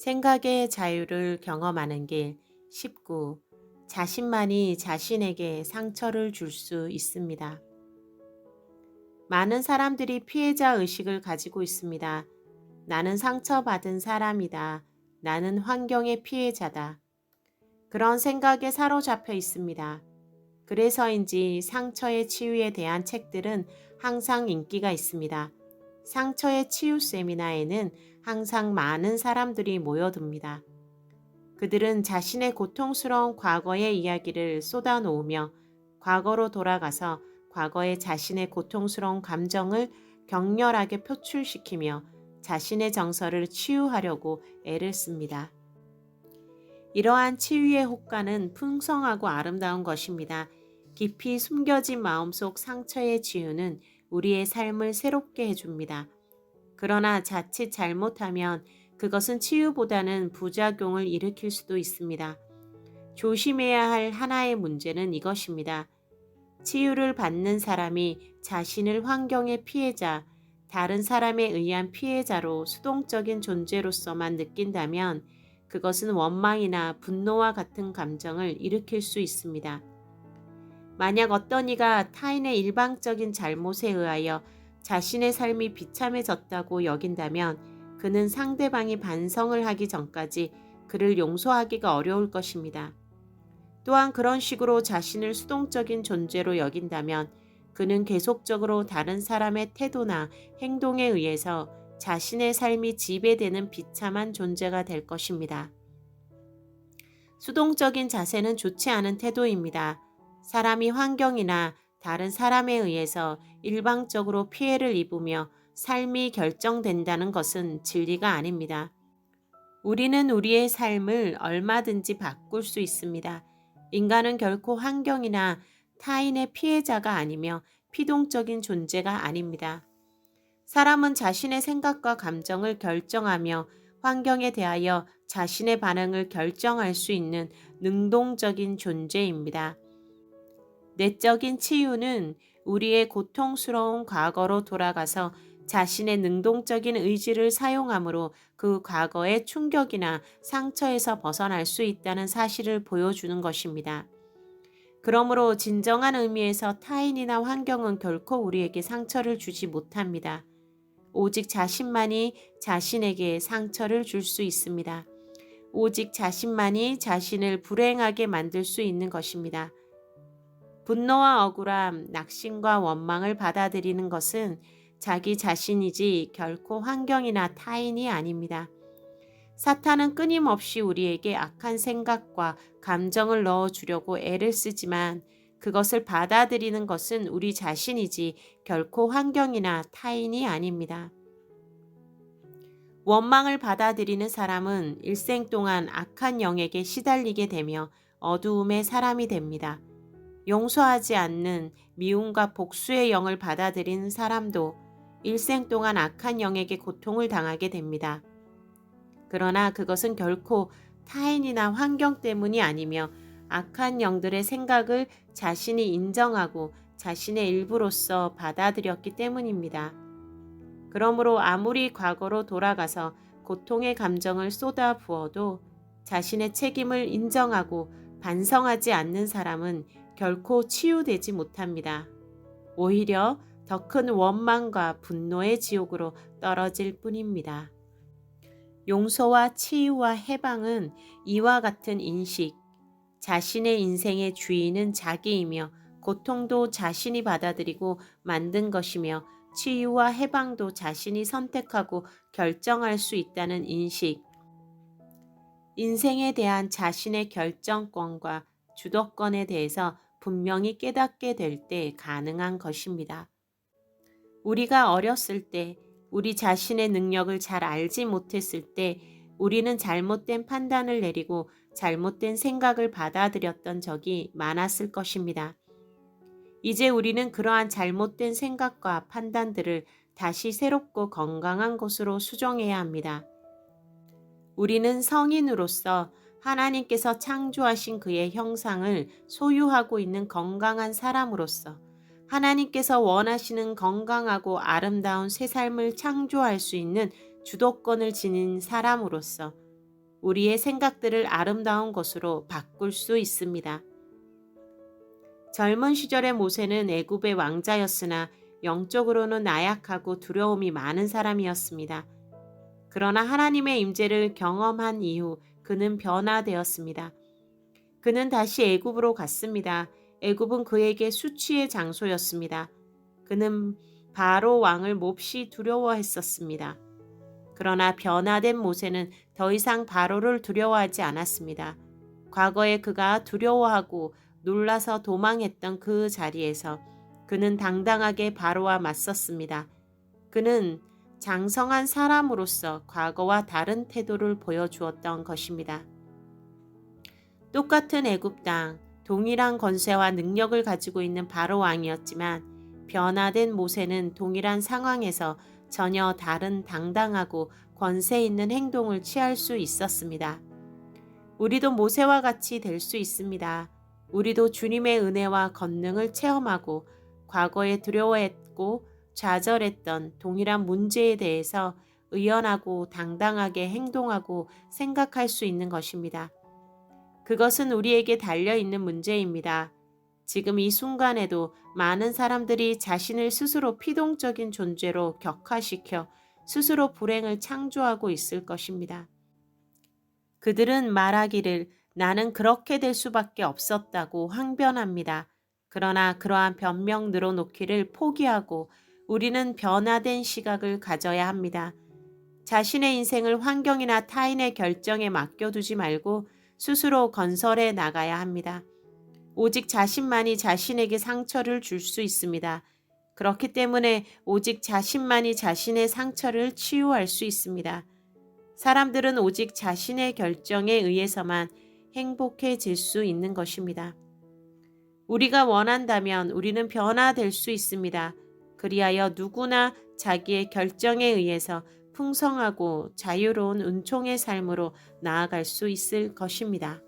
생각의 자유를 경험하는 길 19. 자신만이 자신에게 상처를 줄 수 있습니다. 많은 사람들이 피해자 의식을 가지고 있습니다. 나는 상처받은 사람이다. 나는 환경의 피해자다. 그런 생각에 사로잡혀 있습니다. 그래서인지 상처의 치유에 대한 책들은 항상 인기가 있습니다. 상처의 치유 세미나에는 항상 많은 사람들이 모여듭니다. 그들은 자신의 고통스러운 과거의 이야기를 쏟아놓으며 과거로 돌아가서 과거의 자신의 고통스러운 감정을 격렬하게 표출시키며 자신의 정서를 치유하려고 애를 씁니다. 이러한 치유의 효과는 풍성하고 아름다운 것입니다. 깊이 숨겨진 마음속 상처의 치유는 우리의 삶을 새롭게 해줍니다. 그러나 자칫 잘못하면 그것은 치유보다는 부작용을 일으킬 수도 있습니다. 조심해야 할 하나의 문제는 이것입니다. 치유를 받는 사람이 자신을 환경의 피해자, 다른 사람에 의한 피해자로 수동적인 존재로서만 느낀다면 그것은 원망이나 분노와 같은 감정을 일으킬 수 있습니다. 만약 어떤 이가 타인의 일방적인 잘못에 의하여 자신의 삶이 비참해졌다고 여긴다면 그는 상대방이 반성을 하기 전까지 그를 용서하기가 어려울 것입니다. 또한 그런 식으로 자신을 수동적인 존재로 여긴다면 그는 계속적으로 다른 사람의 태도나 행동에 의해서 자신의 삶이 지배되는 비참한 존재가 될 것입니다. 수동적인 자세는 좋지 않은 태도입니다. 사람이 환경이나 다른 사람에 의해서 일방적으로 피해를 입으며 삶이 결정된다는 것은 진리가 아닙니다. 우리는 우리의 삶을 얼마든지 바꿀 수 있습니다. 인간은 결코 환경이나 타인의 피해자가 아니며 피동적인 존재가 아닙니다. 사람은 자신의 생각과 감정을 결정하며 환경에 대하여 자신의 반응을 결정할 수 있는 능동적인 존재입니다. 내적인 치유는 우리의 고통스러운 과거로 돌아가서 자신의 능동적인 의지를 사용함으로 그 과거의 충격이나 상처에서 벗어날 수 있다는 사실을 보여주는 것입니다. 그러므로 진정한 의미에서 타인이나 환경은 결코 우리에게 상처를 주지 못합니다. 오직 자신만이 자신에게 상처를 줄 수 있습니다. 오직 자신만이 자신을 불행하게 만들 수 있는 것입니다. 분노와 억울함, 낙심과 원망을 받아들이는 것은 자기 자신이지 결코 환경이나 타인이 아닙니다. 사탄은 끊임없이 우리에게 악한 생각과 감정을 넣어주려고 애를 쓰지만 그것을 받아들이는 것은 우리 자신이지 결코 환경이나 타인이 아닙니다. 원망을 받아들이는 사람은 일생 동안 악한 영에게 시달리게 되며 어두움의 사람이 됩니다. 용서하지 않는 미움과 복수의 영을 받아들이는 사람도 일생 동안 악한 영에게 고통을 당하게 됩니다. 그러나 그것은 결코 타인이나 환경 때문이 아니며 악한 영들의 생각을 자신이 인정하고 자신의 일부로서 받아들였기 때문입니다. 그러므로 아무리 과거로 돌아가서 고통의 감정을 쏟아 부어도 자신의 책임을 인정하고 반성하지 않는 사람은 결코 치유되지 못합니다. 오히려 더 큰 원망과 분노의 지옥으로 떨어질 뿐입니다. 용서와 치유와 해방은 이와 같은 인식, 자신의 인생의 주인은 자기이며 고통도 자신이 받아들이고 만든 것이며 치유와 해방도 자신이 선택하고 결정할 수 있다는 인식, 인생에 대한 자신의 결정권과 주도권에 대해서 분명히 깨닫게 될 때 가능한 것입니다. 우리가 어렸을 때 우리 자신의 능력을 잘 알지 못했을 때 우리는 잘못된 판단을 내리고 잘못된 생각을 받아들였던 적이 많았을 것입니다. 이제 우리는 그러한 잘못된 생각과 판단들을 다시 새롭고 건강한 것으로 수정해야 합니다. 우리는 성인으로서 하나님께서 창조하신 그의 형상을 소유하고 있는 건강한 사람으로서 하나님께서 원하시는 건강하고 아름다운 새 삶을 창조할 수 있는 주도권을 지닌 사람으로서 우리의 생각들을 아름다운 것으로 바꿀 수 있습니다. 젊은 시절의 모세는 애굽의 왕자였으나 영적으로는 나약하고 두려움이 많은 사람이었습니다. 그러나 하나님의 임재를 경험한 이후 그는 변화되었습니다. 그는 다시 애굽으로 갔습니다. 애굽은 그에게 수치의 장소였습니다. 그는 바로 왕을 몹시 두려워했었습니다. 그러나 변화된 모세는 더 이상 바로를 두려워하지 않았습니다. 과거에 그가 두려워하고 놀라서 도망했던 그 자리에서 그는 당당하게 바로와 맞섰습니다. 그는 장성한 사람으로서 과거와 다른 태도를 보여주었던 것입니다. 똑같은 애굽 땅, 동일한 권세와 능력을 가지고 있는 바로 왕이었지만 변화된 모세는 동일한 상황에서 전혀 다른 당당하고 권세 있는 행동을 취할 수 있었습니다. 우리도 모세와 같이 될 수 있습니다. 우리도 주님의 은혜와 권능을 체험하고 과거에 두려워했고 좌절했던 동일한 문제에 대해서 의연하고 당당하게 행동하고 생각할 수 있는 것입니다. 그것은 우리에게 달려 있는 문제입니다. 지금 이 순간에도 많은 사람들이 자신을 스스로 피동적인 존재로 격화시켜 스스로 불행을 창조하고 있을 것입니다. 그들은 말하기를 나는 그렇게 될 수밖에 없었다고 항변합니다. 그러나 그러한 변명 늘어놓기를 포기하고 우리는 변화된 시각을 가져야 합니다. 자신의 인생을 환경이나 타인의 결정에 맡겨두지 말고 스스로 건설해 나가야 합니다. 오직 자신만이 자신에게 상처를 줄 수 있습니다. 그렇기 때문에 오직 자신만이 자신의 상처를 치유할 수 있습니다. 사람들은 오직 자신의 결정에 의해서만 행복해질 수 있는 것입니다. 우리가 원한다면 우리는 변화될 수 있습니다. 그리하여 누구나 자기의 결정에 의해서 풍성하고 자유로운 은총의 삶으로 나아갈 수 있을 것입니다.